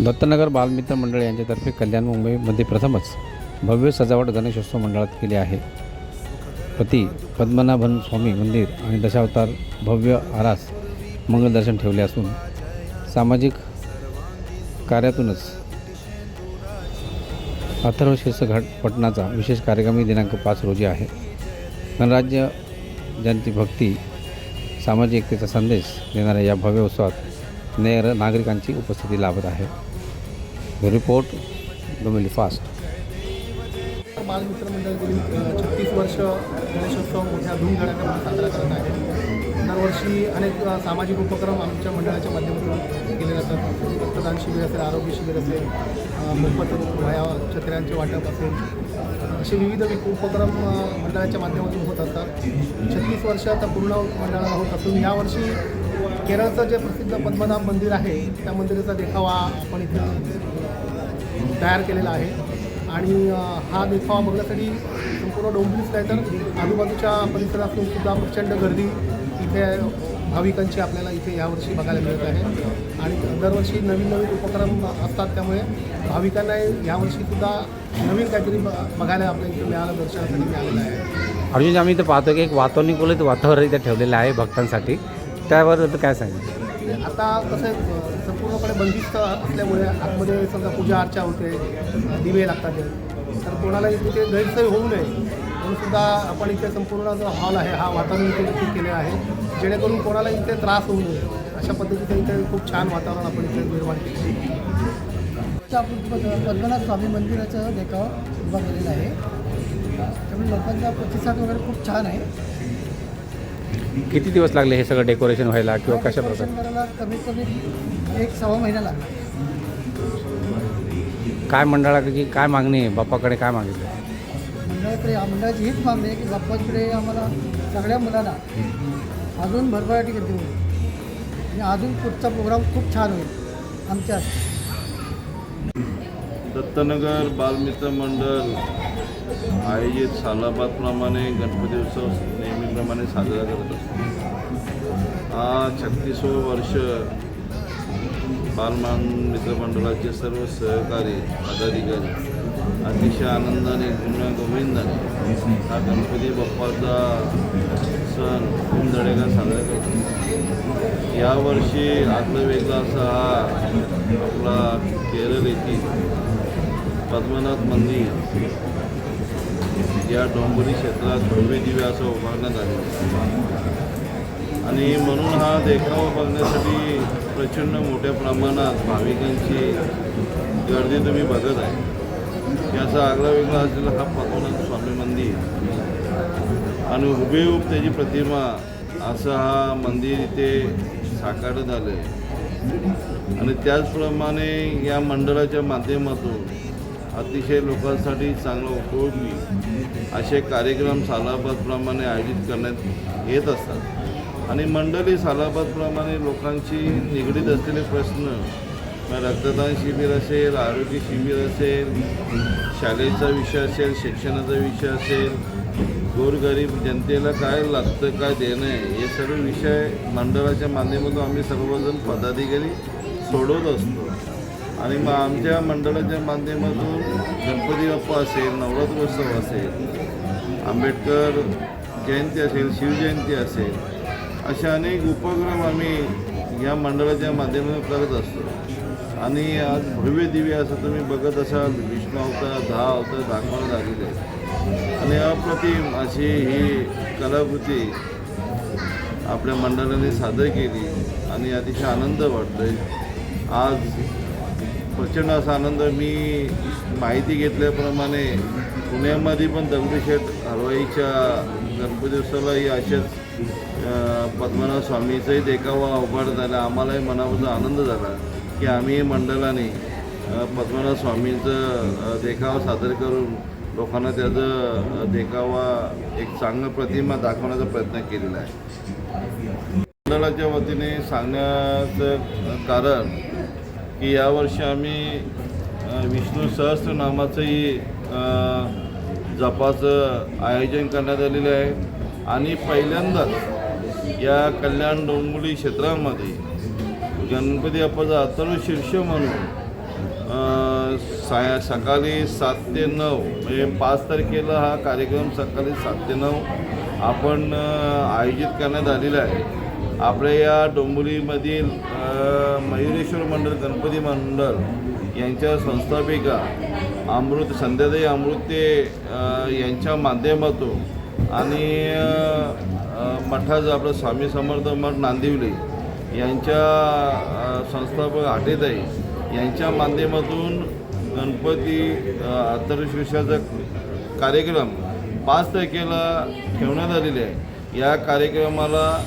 दत्तनगर बालमित्र मंडळ यांच्यातर्फे कल्याण मुंबईमध्ये प्रथमच भव्य सजावट गणेशोत्सव मंडळात केली आहे. पती पद्मनाभन स्वामी मंदिर आणि दशावतार भव्य आरास मंगलदर्शन ठेवले असून सामाजिक कार्यातूनच अथर्व शीर्षघाट पटनाचा विशेष कार्यक्रमही दिनांक पाच रोजी आहे. गणराज्य ज्यांची भक्ती सामाजिक एकतेचा संदेश देणाऱ्या या भव्य उत्सवात नेर नागरिकांची उपस्थिती लाभत आहे. रिपोर्ट डोमिली फास्ट बालमित्र मंडळ गेली छत्तीस वर्ष गणेशोत्सव मोठ्या धूमधडाक्यामध्ये साजरा करत आहे. दरवर्षी अनेक सामाजिक उपक्रम आमच्या मंडळाच्या माध्यमातून केले जातात. रक्तदान शिबिर असेल आरोग्य शिबिर असेल अ, मोफत वह्या छत्र्यांचे वाटप असेल असे विविध उपक्रम मंडळाच्या माध्यमातून होत असतात. छत्तीस वर्ष आता पूर्ण मंडळाला होत असून यावर्षी केरळचं जे प्रसिद्ध पद्मनाभ मंदिर आहे त्या मंदिराचा देखावा आपण इथे तयार केलेला आहे. आणि हा देखावा बघण्यासाठी संपूर्ण डोंबिवलीच नाही तर आजूबाजूच्या परिसरातून सुद्धा प्रचंड गर्दी इथे भाविकांची आपल्याला इथे यावर्षी बघायला मिळत आहे. आणि दरवर्षी नवीन नवीन उपक्रम असतात त्यामुळे भाविकांना यावर्षी सुद्धा नवीन काहीतरी बघायला आपल्या इथे मिळालं दर्शनासाठी मिळालेलं आहे. अर्जुन आम्ही इथं पाहतो की एक वातानुकूलित वातावरण इथे ठेवलेलं आहे भक्तांसाठी. त्यावर काय सांगितलं आता कसं संपूर्णपणे बंदिस्त असल्यामुळे आतमध्ये समजा पूजा अर्चा होते दिवे लागतात. तर कोणाला तिथे गैरसोय होऊ नये. म्हणून सुद्धा आपण इथे संपूर्ण जो हॉल आहे हा वातावरण इथे नक्की केले आहे. जेणेकरून कोणाला इथे त्रास होऊ नये. अशा पद्धतीचं इथे खूप छान वातावरण आपण इथे निर्माण केलं च्या आपण पद- पद्मनाभ स्वामी मंदिराचं देखावा उभा केलेला आहे. त्यामुळे लोकांचा प्रतिसाद वगैरे खूप छान आहे. किती दिवस लागले हे सगळं डेकोरेशन व्हायला किंवा कशा प्रकारे? कमीत कमी एक सव्वा महिना लागला. काय मंडळाची काय मागणी आहे? बाप्पाकडे काय मागितलं? मंडळाकडे मंडळाची हीच मागणी आहे की बाप्पाकडे आम्हाला सगळ्या मुलांना अजून भरभराटी देऊ आणि अजून पुढचा प्रोग्राम खूप छान होईल. आमच्या दत्तनगर बालमित्र मंडळ आयोजित सालाबादप्रमाणे गणपती उत्सव नेहमीप्रमाणे साजरा करत असतो. हा छत्तीसवं वर्ष बालमान मित्रमंडळाचे सर्व सहकारी पदाधिकारी अतिशय आनंदाने गुण्या गोविंदाने हा गणपती बाप्पाचा सण धूमधडेगा साजरा करतो यावर्षी आतलं वेगळा असा हा आपला केरळ येथील पद्मनाथ मंदिर या डोंबरी क्षेत्रात भव्य दिव्य असं उभारण्यात आले आणि म्हणून हा देखावा बघण्यासाठी प्रचंड मोठ्या प्रमाणात भाविकांची गर्दी तुम्ही बघत आहे. याचा आगळा वेगळा असलेला हा पद्मनाथ स्वामी मंदिर. आणि हुबेहूब त्याची प्रतिमा असं हा मंदिर इथे साकार झालं आहे आणि त्याचप्रमाणे या मंडळाच्या माध्यमातून अतिशय लोकांसाठी चांगलं उपयोगी असे कार्यक्रम सालाबादप्रमाणे आयोजित करण्यात येत असतात. आणि मंडळी सालाबादप्रमाणे लोकांशी निगडीत असलेले प्रश्न रक्तदान शिबिर असेल आरोग्य शिबिर असेल शाळेचा विषय असेल शिक्षणाचा विषय असेल गोरगरीब जनतेला काय लागतं काय देणं आहे हे सर्व विषय मंडळाच्या माध्यमातून आम्ही सर्वजण पदाधिकारी सोडवत असतो. आणि मग आमच्या मंडळाच्या माध्यमातून गणपती बाप्पा असेल नवरात्रोत्सव असेल आंबेडकर जयंती असेल शिवजयंती असेल असे अनेक उपक्रम आम्ही या मंडळाच्या माध्यमातून करत असतो. आणि आज भव्य दिव्य असं तुम्ही बघत असाल विष्णू अवतार दहा अवतार दाखवण्यात आलेले आणि अप्रतिम अशी ही कलाकृती आपल्या मंडळाने सादर केली आणि अतिशय आनंद वाटतोय. आज प्रचंड असा आनंद मी माहिती घेतल्याप्रमाणे पुण्यामध्ये पण दगडूशेठ हलवाईच्या गणपती उत्सवालाही अशाच पद्मनाभ स्वामीचाही देखावा अवघड झाला आम्हालाही मनापासून आनंद झाला की आम्ही मंडळाने पद्मनाभ स्वामींचं देखावा सादर करून लोकांना त्याचं देखावा एक चांगलं प्रतिमा दाखवण्याचा प्रयत्न केलेला आहे. मंडळाच्या वतीने सांगण्याचं कारण की यावर्षी आम्ही विष्णू सहस्त्रनामाचंही जपाचं आयोजन करण्यात आलेलं आहे. आणि पहिल्यांदाच या कल्याण डोंबिवली क्षेत्रामध्ये गणपती बाप्पाचा अथर्व शीर्ष म्हणून अ, सा सकाळी सात ते नऊ म्हणजे पाच तारखेला हा कार्यक्रम सकाळी सात ते नऊ आपण आयोजित करण्यात आलेला आहे. आपल्या या डोंबिवलीमधील मयुरेश्वर मंडळ गणपती मंडळ यांच्या संस्थापिका अमृत संध्याताई अमृते यांच्या माध्यमातून आणि मठाचं आपलं स्वामी समर्थ मठ नांदिवली यांच्या संस्थापक आटेताई यांच्या माध्यमातून गणपती अ, कार्यक्रम पाच तारखेला ठेवण्यात आलेले आहे. या कार्यक्रमाला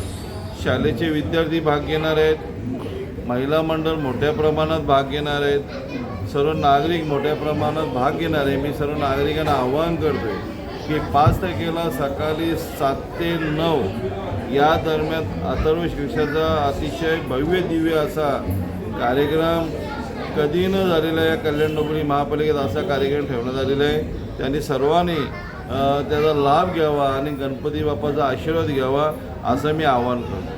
शाळेचे विद्यार्थी भाग घेणार आहेत महिला मंडळ मोठ्या प्रमाणात भाग घेणार आहेत सर्व नागरिक मोठ्या प्रमाणात भाग घेणार आहे. मी सर्व नागरिकांना आवाहन करतो आहे की पाच तारखेला सकाळी सात ते नऊ या दरम्यान अथर्व शिक्षाचा अतिशय भव्य दिव्य असा कार्यक्रम कधी न झालेला या कल्याण डोंबरी महापालिकेत असा कार्यक्रम ठेवण्यात आलेला आहे. त्यांनी सर्वांनी त्याचा लाभ घ्यावा आणि गणपती बाप्पाचा आशीर्वाद घ्यावा असं मी आवाहन करतो.